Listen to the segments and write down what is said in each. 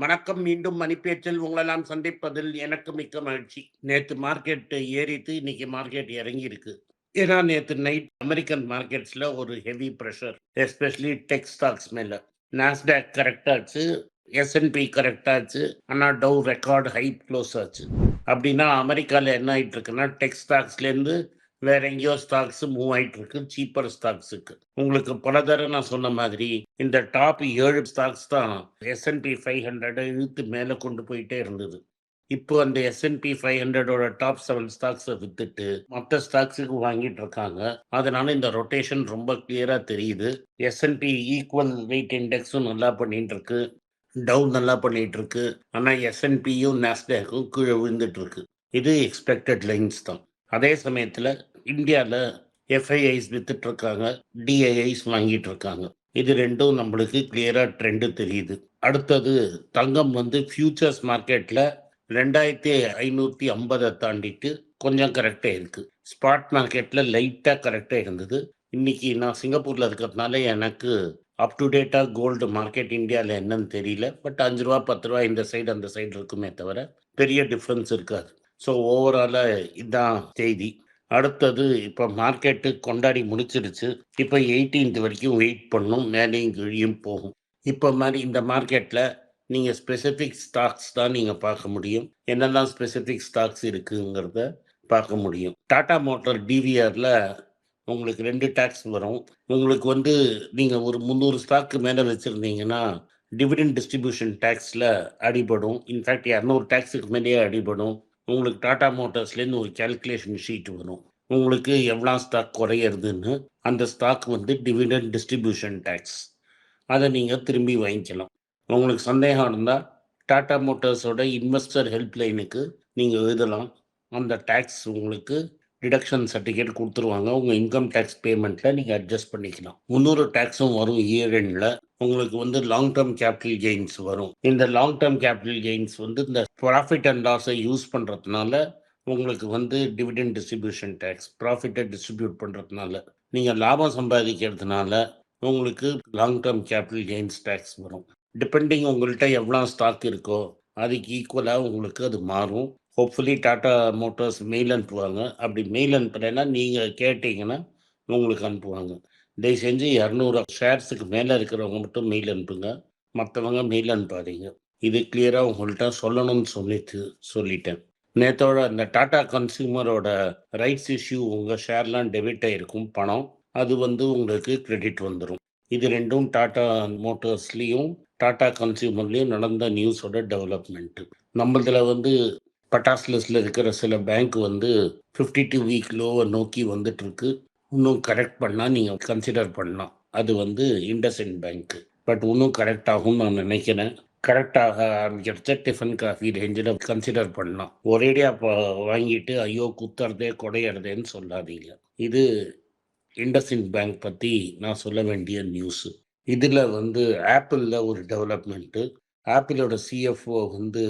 வணக்கம் மீண்டும் மணிப்பேச்சில் உங்களை நான் சந்திப்பதில் எனக்கு மிக்க மகிழ்ச்சி. நேற்று மார்க்கெட் ஏறிட்டு இன்னைக்கு மார்க்கெட் இறங்கி இருக்கு ஏன்னா நேற்று நைட் அமெரிக்கன் மார்க்கெட்ஸில் ஒரு heavy pressure especially tech stocks மேலே. நாஸ்டாக் கரெக்டாச்சு எஸ்என்பி கரெக்டாச்சு ஆனால் டவு ரெக்கார்டு ஹை க்ளோஸ் ஆச்சு. அப்படின்னா அமெரிக்காவில் என்ன ஆயிட்டு இருக்குன்னா டெக் ஸ்டாக்ஸ்லேருந்து வேற எங்கேயோ ஸ்டாக்ஸ் மூவ் ஆயிட்டு இருக்கு சீப்பர் ஸ்டாக்ஸுக்கு உங்களுக்கு பல தர நான் சொன்ன மாதிரி இந்த டாப் ஏழு ஸ்டாக்ஸ் தான் எஸ்என்பி ஃபைவ் ஹண்ட்ரடை இழுத்து மேலே கொண்டு போயிட்டே இருந்தது. இப்போ அந்த எஸ்என்பி ஃபைவ் ஹண்ட்ரடோட டாப் செவன் ஸ்டாக்ஸை வித்துட்டு மற்ற ஸ்டாக்ஸுக்கு வாங்கிட்டு இருக்காங்க. அதனால இந்த ரொட்டேஷன் ரொம்ப கிளியரா தெரியுது. எஸ்என்பி ஈக்குவல் வெயிட் இண்டெக்ஸும் நல்லா பண்ணிட்டு இருக்கு. டவுன் நல்லா பண்ணிட்டு இருக்கு. ஆனால் எஸ்என்பியும் நாஸ்டாக்கும் கீழே விழுந்துட்டு இருக்கு. இது எக்ஸ்பெக்டட் லைன்ஸ் தான். அதே சமயத்தில் இந்தியாவில் எஃப்ஐஐஸ் வித்துட்டு இருக்காங்க டிஐஐஸ் வாங்கிட்டு இருக்காங்க இது ரெண்டும் நம்மளுக்கு கிளியரா ட்ரெண்டு தெரியுது. அடுத்தது தங்கம் வந்து ஃபியூச்சர்ஸ் மார்க்கெட்டில் ரெண்டாயிரத்தி ஐநூற்றி ஐம்பதை தாண்டிட்டு கொஞ்சம் கரெக்டாக இருக்கு ஸ்பாட் மார்க்கெட்டில் லைட்டாக கரெக்டாக இருந்தது. இன்னைக்கு நான் சிங்கப்பூரில் இருக்கிறதுனால எனக்கு அப் டு டேட்டாக கோல்டு மார்க்கெட் இந்தியாவில் என்னன்னு தெரியல. பட் அஞ்சு ரூபா பத்து ரூபா இந்த சைடு அந்த சைடு இருக்குமே தவிர பெரிய டிஃப்ரென்ஸ் இருக்காது. ஸோ ஓவராலாக இதுதான் செய்தி. அடுத்தது இப்போ மார்க்கெட்டு கொண்டாடி முடிச்சிருச்சு. இப்போ எயிட்டீன்த் வரைக்கும் வெயிட் பண்ணும். மேலேயும் கீழியும் போகும். இப்போ மாதிரி இந்த மார்க்கெட்டில் நீங்கள் ஸ்பெசிஃபிக் ஸ்டாக்ஸ் தான் நீங்கள் பார்க்க முடியும். என்னெல்லாம் ஸ்பெசிஃபிக் ஸ்டாக்ஸ் இருக்குங்கிறத பார்க்க முடியும். டாடா மோட்டார் டிவிஆரில் உங்களுக்கு ரெண்டு டேக்ஸ் வரும். உங்களுக்கு வந்து நீங்கள் ஒரு முந்நூறு ஸ்டாக்கு மேலே வச்சுருந்தீங்கன்னா டிவிடெண்ட் டிஸ்ட்ரிபியூஷன் டேக்ஸில் அடிபடும். இன்ஃபேக்ட் இரநூறு டேக்ஸுக்கு மேலேயே அடிபடும். உங்களுக்கு டாடா மோட்டார்ஸ்லேருந்து ஒரு கேல்குலேஷன் ஷீட் வரும் உங்களுக்கு எவ்வளோ ஸ்டாக் குறையிறதுன்னு அந்த ஸ்டாக் வந்து டிவிடெண்ட் டிஸ்ட்ரிபியூஷன் டேக்ஸ் அதை நீங்கள் திரும்பி வாங்கிக்கலாம். உங்களுக்கு சந்தேகம் இருந்தால் டாடா மோட்டார்ஸோட இன்வெஸ்டர் ஹெல்ப்லைனுக்கு நீங்கள் எழுதலாம். அந்த டேக்ஸ் உங்களுக்கு டிடக்ஷன் சர்டிஃபிகேட் கொடுத்துருவாங்க. உங்கள் இன்கம் டேக்ஸ் பேமெண்ட்டில் நீங்கள் அட்ஜஸ்ட் பண்ணிக்கலாம். முந்நூறு டேக்ஸும் வரும் இயர் எண்டில் உங்களுக்கு வந்து லாங் டேர்ம் கேபிட்டல் கெயின்ஸ் வரும். இந்த லாங் டேர்ம் கேபிட்டல் கெயின்ஸ் வந்து இந்த ப்ராஃபிட் அண்ட் லாஸை யூஸ் பண்ணுறதுனால உங்களுக்கு வந்து டிவிடெண்ட் டிஸ்ட்ரிபியூஷன் டேக்ஸ் ப்ராஃபிட்டை டிஸ்ட்ரிபியூட் பண்ணுறதுனால நீங்கள் லாபம் சம்பாதிக்கிறதுனால உங்களுக்கு long term capital gains tax வரும். டிபெண்டிங் உங்கள்கிட்ட எவ்வளோ ஸ்டாக் இருக்கோ அதுக்கு ஈக்குவலாக உங்களுக்கு அது மாறும். ஹோப்ஃபுல்லி டாட்டா மோட்டார்ஸ் மெயில் அனுப்புவாங்க அப்படி மெயில் அனுப்புறேன்னா நீங்கள் கேட்டிங்கன்னா உங்களுக்கு அனுப்புவாங்க. தயவு செஞ்சு இரநூறு ஷேர்ஸுக்கு மேலே இருக்கிறவங்க மட்டும் மெயில் அனுப்புங்க மற்றவங்க மெயில் அனுப்பாதீங்க இது கிளியராக உங்கள்கிட்ட சொல்லணும்னு சொல்லிட்டு சொல்லிட்டேன். நேற்றோட இந்த டாட்டா கன்சியூமரோட ரைட்ஸ் இஷ்யூ உங்கள் ஷேர்லாம் டெபிட் ஆகிருக்கும் பணம். அது வந்து உங்களுக்கு கிரெடிட் வந்துடும் இது ரெண்டும் டாட்டா மோட்டர்ஸ்லேயும் டாட்டா கன்சியூமர்லேயும் நடந்த நியூஸோட டெவலப்மெண்ட்டு நம்மளதில் வந்து பட்டாஸ் லிஸ்டில் இருக்கிற சில பேங்க் வந்து ஃபிஃப்டி டூ வீக் லோவை நோக்கி வந்துட்டு இருக்கு இன்னும் கரெக்ட் பண்ணால் நீங்கள் கன்சிடர் பண்ணலாம். அது வந்து இண்டஸ்இன் பேங்க்கு பட் இன்னும் கரெக்ட் ஆகும்னு நான் நினைக்கிறேன். கரெக்டாக ஆரம்பிக்கிறச்ச டிஃபன் காஃபி ரேஞ்சில் கன்சிடர் பண்ணலாம். ஒரேடியாக வாங்கிட்டு ஐயோ குத்துறதே குடையிறதேன்னு சொல்லாதீங்க. இது இண்டஸ்இன் பேங்க் பற்றி நான் சொல்ல வேண்டிய நியூஸு இதில் வந்து ஆப்பிளில் ஒரு டெவலப்மெண்ட்டு ஆப்பிளோட சிஎஃப்ஓ வந்து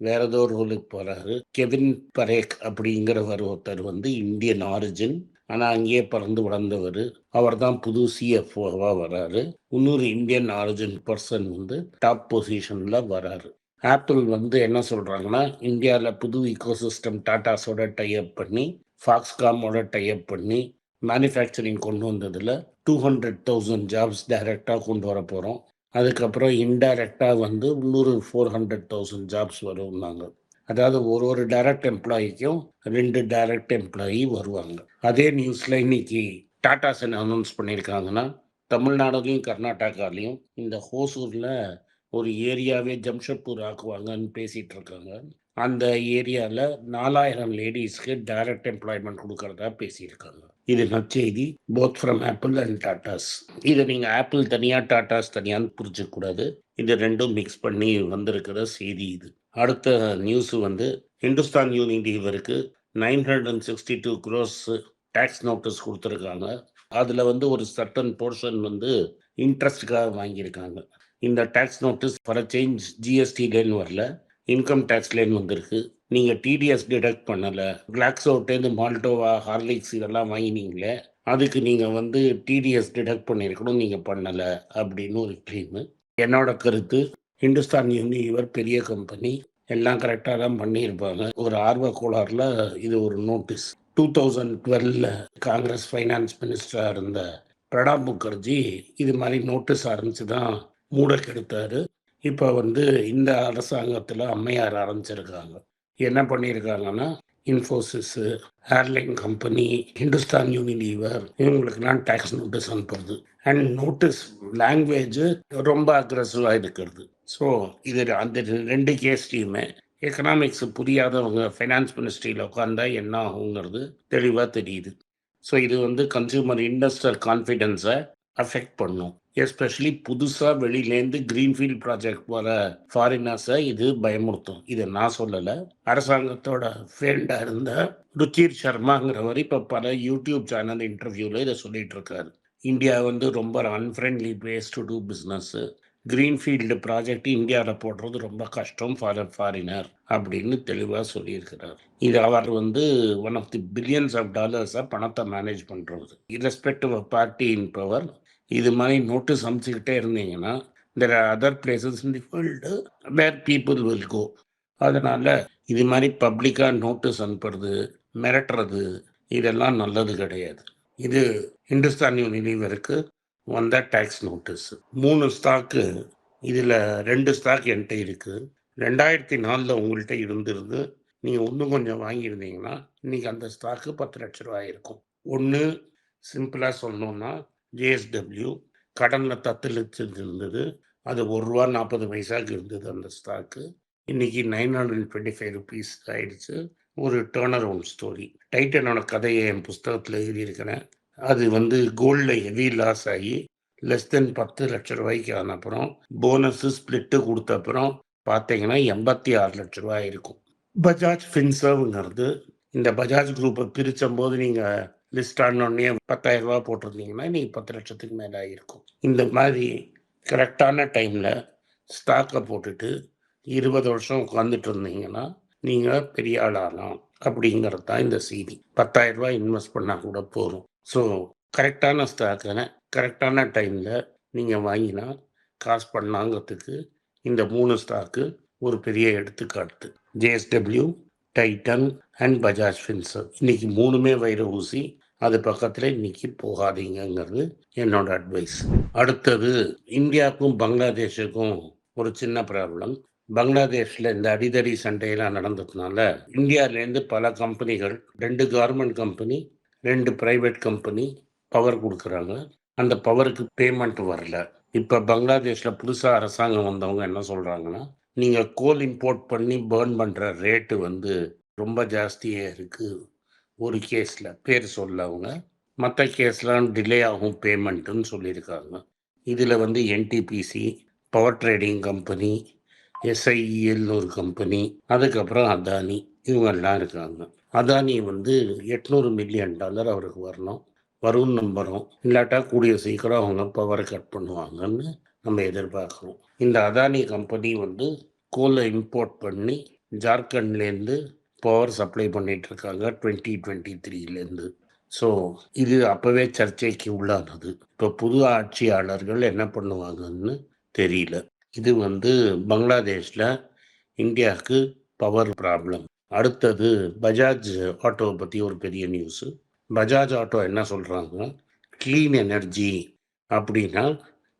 வேற ஏதோ ரோலுக்கு போகிறாரு கெவின் பரேக் அப்படிங்கிறவர் ஒருத்தர் வந்து இந்தியன் ஆரிஜின் ஆனால் அங்கேயே பிறந்து வளர்ந்தவர். அவர் தான் புது சிஎஃப்ஓவாக வராரு. இன்னொரு இந்தியன் ஆரிஜின் பர்சன் வந்து டாப் பொசிஷனில் வராரு. ஆப்பிள் வந்து என்ன சொல்கிறாங்கன்னா இந்தியாவில் புது இக்கோசிஸ்டம் டாட்டாஸோட டைப் பண்ணி ஃபாக்ஸ்காமோட டைப் பண்ணி மேனுஃபேக்சரிங் கொண்டு வந்ததில் டூ ஹண்ட்ரட் தௌசண்ட் ஜாப்ஸ் டைரெக்டாக கொண்டு வர போகிறோம் அதுக்கப்புறம் இன்டைரக்டாக வந்து இன்னொரு ஃபோர் ஹண்ட்ரட் தௌசண்ட் ஜாப்ஸ் வரும்னாங்க. அதாவது ஒரு ஒரு டைரக்ட் எம்ப்ளாயிக்கும் ரெண்டு டைரக்ட் எம்ப்ளாயி வருவாங்க. அதே நியூஸில் இன்னைக்கு டாடா சென் அனௌன்ஸ் பண்ணியிருக்காங்கன்னா தமிழ்நாடுலையும் கர்நாடகாலையும் இந்த ஹோசூரில் ஒரு ஏரியாவே ஜம்ஷெட்பூர் ஆக்குவாங்கன்னு பேசிகிட்டு இருக்காங்க. அந்த ஏரியாவில் நாலாயிரம் லேடிஸ்க்கு டைரக்ட் எம்ப்ளாய்மெண்ட் கொடுக்கறதா பேசியிருக்காங்க. இது நற்செய்தி both from Apple and Tatas இதை நீங்கள் ஆப்பிள் தனியாக டாட்டாஸ் தனியான்னு புரிஞ்சுக்கூடாது இது ரெண்டும் மிக்ஸ் பண்ணி வந்திருக்கிற செய்தி இது. அடுத்த நியூஸ் வந்து Hindustan யூனிலீவருக்கு nine hundred and sixty two crores tax notice கொடுத்துருக்காங்க. அதில் வந்து ஒரு சர்டன் போர்ஷன் வந்து இன்ட்ரெஸ்ட்டுக்காக வாங்கியிருக்காங்க. இந்த tax notice for change GST line வரல. இன்கம் டேக்ஸ் லைன் வந்திருக்கு. நீங்கள் டிடிஎஸ் டிடக்ட் பண்ணலை கிளாக்ஸோட்டேருந்து மால்டோவா ஹார்லிக்ஸ் இதெல்லாம் வாங்கினீங்களே அதுக்கு நீங்கள் வந்து டிடிஎஸ் டிடக்ட் பண்ணியிருக்கணும் நீங்கள் பண்ணலை அப்படின்னு ஒரு க்ளீமு என்னோட கருத்து ஹிந்துஸ்தான் யூனிவர் பெரிய கம்பெனி எல்லாம் கரெக்டாக தான் பண்ணியிருப்பாங்க. ஒரு ஆர்வ கோளாறுல இது ஒரு நோட்டீஸ் டூ தௌசண்ட் டுவெல்ல காங்கிரஸ் ஃபைனான்ஸ் மினிஸ்டராக இருந்த பிரணாப் முகர்ஜி இது மாதிரி நோட்டீஸ் ஆரம்பிச்சு தான் மூட கெடுத்தாரு இப்போ வந்து இந்த அரசாங்கத்தில் அம்மையார் ஆரம்பிச்சிருக்காங்க. என்ன பண்ணியிருக்காங்கன்னா Infosys airline company Hindustan Unilever இவங்களுக்கெல்லாம் டேக்ஸ் நோட்டீஸ் அனுப்புறது. அண்ட் நோட்டீஸ் லாங்குவேஜ் ரொம்ப அக்ரஸிவாக இருக்கிறது ஸோ இது அந்த ரெண்டு கேஸ்லையுமே எக்கனாமிக்ஸ் புரியாதவங்க ஃபைனான்ஸ் மினிஸ்ட்ரியில் உட்காந்தா என்ன ஆகுங்கிறது தெளிவாக தெரியுது. ஸோ இது வந்து கன்சியூமர் இண்டஸ்ட்ரியல் கான்ஃபிடென்ஸை அஃபெக்ட் பண்ணும். எஸ்பெஷலி புதுசாக வெளியிலேருந்து கிரீன்ஃபீல்ட் ப்ராஜெக்ட் வர ஃபாரினர்ஸை இது பயமுறுத்தும். இதை நான் சொல்லலை. அரசாங்கத்தோட ஃப்ரெண்டாக இருந்த ருச்சிர் சர்மாங்கிறவர் இப்போ பல யூடியூப் சேனல் இன்டர்வியூவில் இதை சொல்லிட்டு இருக்காரு இந்தியா வந்து ரொம்ப unfriendly place to do business greenfield project இந்தியாவில் போடுறது ரொம்ப கஷ்டம் ஃபார் ஃபாரினர் அப்படின்னு தெளிவாக சொல்லியிருக்கிறார். இது அவர் வந்து one of the billions of டாலர்ஸை பணத்தை மேனேஜ் பண்ணுறது irrespective of party in power இது மாதிரி நோட்டீஸ் அமைச்சுக்கிட்டே இருந்தீங்கன்னா there are other places in the world where people will go அதனால் இது மாதிரி பப்ளிக்காக நோட்டீஸ் அனுப்புறது மிரட்டுறது இதெல்லாம் நல்லது கிடையாது. இது இந்துஸ்தான் யூனிலீவருக்கு வந்த டேக்ஸ் நோட்டீஸ் மூணு ஸ்டாக்கு இதில் ரெண்டு ஸ்டாக் என்கிட்ட இருக்குது ரெண்டாயிரத்தி நாலில் உங்கள்கிட்ட இருந்திருந்து நீங்கள் இன்னும் கொஞ்சம் வாங்கியிருந்தீங்கன்னா இன்றைக்கி அந்த ஸ்டாக்கு பத்து லட்ச ரூபாய் இருக்கும். ஒன்று சிம்பிளாக சொல்லணுன்னா ஜேஎஸ்டபிள்யூ கடனில் தத்தளிச்சுட்டு இருந்தது அது ஒரு ரூபா நாற்பது பைசாக்கு இருந்தது அந்த ஸ்டாக்கு இன்னைக்கு nine hundred twenty five rupees ஆயிடுச்சு. ஒரு டேர்னர் ஓன் ஸ்டோரி டைட்டனோட கதையை என் புஸ்தகத்தில் எழுதியிருக்கிறேன். அது வந்து கோல்டில் ஹெவி லாஸ் ஆகி லெஸ் தென் பத்து லட்ச ரூபாய்க்கு ஆன அப்புறம் போனஸு ஸ்பிளிட்டு கொடுத்த அப்புறம் பார்த்தீங்கன்னா எண்பத்தி ஆறு லட்ச ரூபாய் இருக்கும். பஜாஜ் ஃபின்சர்வ்ங்கிறது இந்த பஜாஜ் குரூப்பை பிரித்த போது நீங்கள் லிஸ்ட் ஆனோடனே பத்தாயிரம் ரூபா போட்டிருந்தீங்கன்னா நீங்கள் பத்து லட்சத்துக்கு மேலே ஆகிருக்கும் இந்த மாதிரி கரெக்டான டைமில் ஸ்டாக்கை போட்டுட்டு இருபது வருஷம் உட்காந்துட்டு இருந்தீங்கன்னா நீங்கள் பெரிய ஆளாகலாம் அப்படிங்கிறது தான் இந்த செய்தி. பத்தாயிரம் ரூபாய் இன்வெஸ்ட் பண்ணால் கூட போதும். ஸோ கரெக்டான ஸ்டாக்கை கரெக்டான டைமில் நீங்கள் வாங்கினா காசு பண்ணாங்கிறதுக்கு இந்த மூணு ஸ்டாக்கு ஒரு பெரிய எடுத்துக்காட்டு. JSW Titan and Bajaj Finserv இன்னைக்கு மூணுமே வைர ஊசி அது பக்கத்தில் இன்னைக்கு போகாதீங்கங்கிறது என்னோட அட்வைஸ் அடுத்தது இந்தியாவுக்கும் பங்களாதேஷுக்கும் ஒரு சின்ன ப்ராப்ளம் பங்களாதேஷில் இந்த அடிதடி சண்டையெல்லாம் நடந்ததுனால இந்தியாவிலேருந்து பல கம்பெனிகள் ரெண்டு கவர்மெண்ட் கம்பெனி ரெண்டு ப்ரைவேட் கம்பெனி பவர் கொடுக்குறாங்க. அந்த பவருக்கு பேமெண்ட் வரல. இப்போ பங்களாதேஷில் புதுசாக அரசாங்கம் வந்தவங்க என்ன சொல்கிறாங்கன்னா நீங்கள் கோல் இம்போர்ட் பண்ணி பேர்ன் பண்ணுற ரேட்டு வந்து ரொம்ப ஜாஸ்தியாக இருக்குது ஒரு கேஸில் பேர் சொல்ல அவங்க மற்ற கேஸ்லாம் டிலே ஆகும் பேமெண்ட்டுன்னு சொல்லியிருக்காங்க. இதில் வந்து NTPC power trading company SIEL ஒரு கம்பெனி அதுக்கப்புறம் அதானி இவங்கெல்லாம் இருக்காங்க. அதானி வந்து எட்நூறு மில்லியன் டாலர் அவருக்கு வரணும். வரும் நம்புகிறோம் இல்லாட்டா கூடிய சீக்கிரம் அவங்க பவரை கட் பண்ணுவாங்கன்னு நம்ம எதிர்பார்க்குறோம். இந்த அதானி கம்பெனி வந்து கோலை இம்போர்ட் பண்ணி ஜார்க்கண்ட்லேருந்து பவர் சப்ளை பண்ணிட்டு இருக்காங்க டுவெண்ட்டி டுவெண்ட்டி த்ரீலேருந்து ஸோ இது அப்போவே சர்ச்சைக்கு உள்ளானது. இப்போ புது ஆட்சியாளர்கள் என்ன பண்ணுவாங்கன்னு தெரியல. இது வந்து பங்களாதேஷில் இந்தியாவுக்கு பவர் ப்ராப்ளம் அடுத்தது பஜாஜ் ஆட்டோவை பற்றி ஒரு பெரிய நியூஸு பஜாஜ் ஆட்டோ என்ன சொல்கிறாங்க க்ளீன் எனர்ஜி அப்படின்னா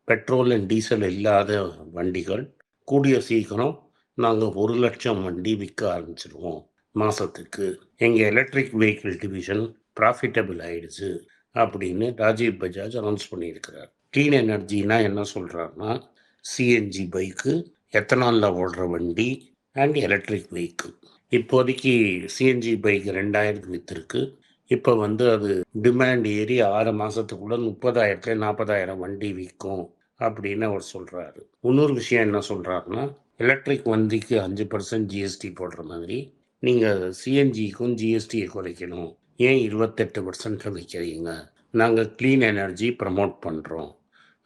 பெட்ரோல் அண்ட் டீசல் இல்லாத வண்டிகள். கூடிய சீக்கிரம் நாங்கள் ஒரு லட்சம் வண்டி விற்க ஆரம்பிச்சிருவோம். மாதத்துக்கு எங்கள் எலக்ட்ரிக் வெஹிக்கிள் டிவிஷன் ப்ராஃபிட்டபிள் ஆயிடுச்சு அப்படின்னு ராஜீவ் பஜாஜ் அனௌன்ஸ் பண்ணியிருக்கிறார். க்ளீன் எனர்ஜினா என்ன சொல்கிறாருன்னா சிஎன்ஜி பைக்கு எத்தனாலில் ஓடுற வண்டி அண்ட் எலக்ட்ரிக் வெஹிக்கிள் இப்போதைக்கு சிஎன்ஜி பைக் ரெண்டாயிரத்துக்கு விற்றுருக்கு இப்போ வந்து அது டிமாண்ட் ஏறி ஆறு மாதத்துக்குள்ள முப்பதாயிரத்துல நாற்பதாயிரம் வண்டி விற்கும் அப்படின்னு அவர் சொல்கிறாரு இன்னொரு விஷயம் என்ன சொல்கிறாருன்னா எலக்ட்ரிக் வண்டிக்கு அஞ்சு பர்சன்ட் ஜிஎஸ்டி போடுற மாதிரி நீங்கள் சிஎன்ஜிக்கும் ஜிஎஸ்டியை குறைக்கணும். ஏன் இருபத்தெட்டு பர்சன்ட் வைக்கிறீங்க நாங்கள் க்ளீன் எனர்ஜி ப்ரமோட் பண்ணுறோம்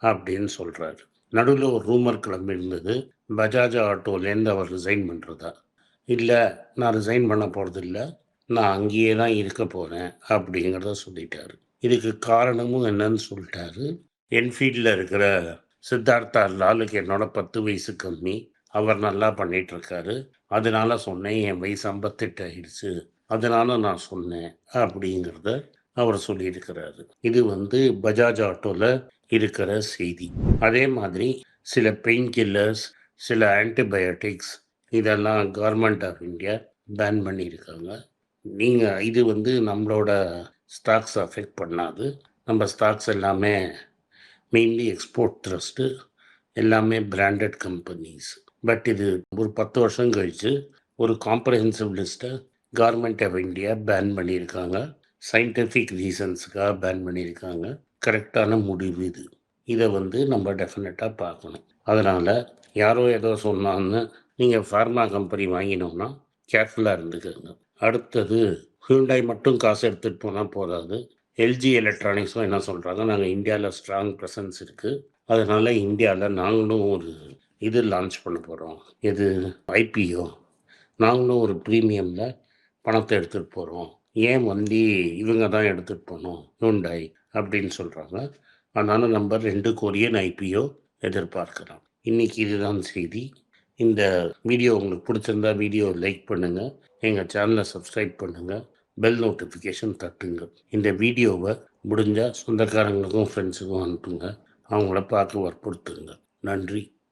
அப்படின்னு சொல்கிறாரு நடுவில் ஒரு ரூமர் கிளம்பியிருந்தது பஜாஜ் ஆட்டோலேருந்து அவர் ரிசைன் பண்ணுறதா இல்லை நான் ரிசைன் பண்ண போகிறதில்ல நான் அங்கேயே தான் இருக்க போகிறேன் அப்படிங்கிறத சொல்லிட்டாரு. இதுக்கு காரணமும் என்னன்னு சொல்லிட்டாரு. என்ஃபீல்டில் இருக்கிற சித்தார்த்தா லாலுக்கு என்னோட பத்து வயசு கம்மி. அவர் நல்லா பண்ணிட்டு இருக்காரு அதனால சொன்னேன் என் வயசு ஐம்பத்தெட்டு ஆயிடுச்சு அதனால நான் சொன்னேன் அப்படிங்கிறத அவர் சொல்லியிருக்கிறாரு. இது வந்து பஜாஜ் ஆட்டோவில் இருக்கிற செய்தி. அதே மாதிரி சில பெயின் கில்லர்ஸ் சில ஆன்டிபயோட்டிக்ஸ் இதெல்லாம் கவர்மெண்ட் ஆஃப் இந்தியா பேன் பண்ணியிருக்காங்க. நீங்கள் இது வந்து நம்மளோட ஸ்டாக்ஸ் அஃபெக்ட் பண்ணாது. நம்ம ஸ்டாக்ஸ் எல்லாமே மெயின்லி எக்ஸ்போர்ட் ட்ரஸ்ட்டு எல்லாமே பிராண்டட் கம்பெனிஸ். பட் இது ஒரு பத்து வருஷம் கழித்து ஒரு காம்ப்ரஹென்சிவ் லிஸ்ட்டை கவர்மெண்ட் ஆஃப் இந்தியா பேன் பண்ணியிருக்காங்க. சயின்டிஃபிக் ரீசன்ஸுக்காக பேன் பண்ணியிருக்காங்க. கரெக்டான முடிவு இது. இதை வந்து நம்ம டெஃபினட்டாக பார்க்கணும். அதனால் யாரோ ஏதோ சொன்னான்னு நீங்கள் ஃபார்மா கம்பெனி வாங்கினோம்னா கேர்ஃபுல்லாக இருந்துக்கோங்க. அடுத்தது ஹியூண்டாய் மட்டும் காசு எடுத்துகிட்டு போனால் போதாது. எல்ஜி எலக்ட்ரானிக்ஸும் என்ன சொல்கிறாங்க நாங்கள் இந்தியாவில் ஸ்ட்ராங் ப்ரெசன்ஸ் இருக்குது அதனால் இந்தியாவில் நாங்களும் ஒரு இது லான்ச் பண்ண போகிறோம் இது ஐபிஓ நாங்களும் ஒரு ப்ரீமியமில் பணத்தை எடுத்துகிட்டு போகிறோம் ஏன் வந்து இவங்க தான் எடுத்துகிட்டு போகணும்? ஹியூண்டாய் அப்படின்னு சொல்கிறாங்க அதனால் நம்ம ரெண்டு கொரியன் ஐபிஓ எதிர்பார்க்கலாம் இன்றைக்கி இதுதான் செய்தி. இந்த வீடியோ உங்களுக்கு பிடிச்சிருந்தா வீடியோ லைக் பண்ணுங்கள் எங்கள் சேனலை சப்ஸ்கிரைப் பண்ணுங்கள் பெல் நோட்டிஃபிகேஷன் தட்டுங்க. இந்த வீடியோவை முடிஞ்சால் சொந்தக்காரங்களுக்கும் ஃப்ரெண்ட்ஸுக்கும் அனுப்புங்க. அவங்கள பார்க்க வற்புறுத்துங்க. நன்றி.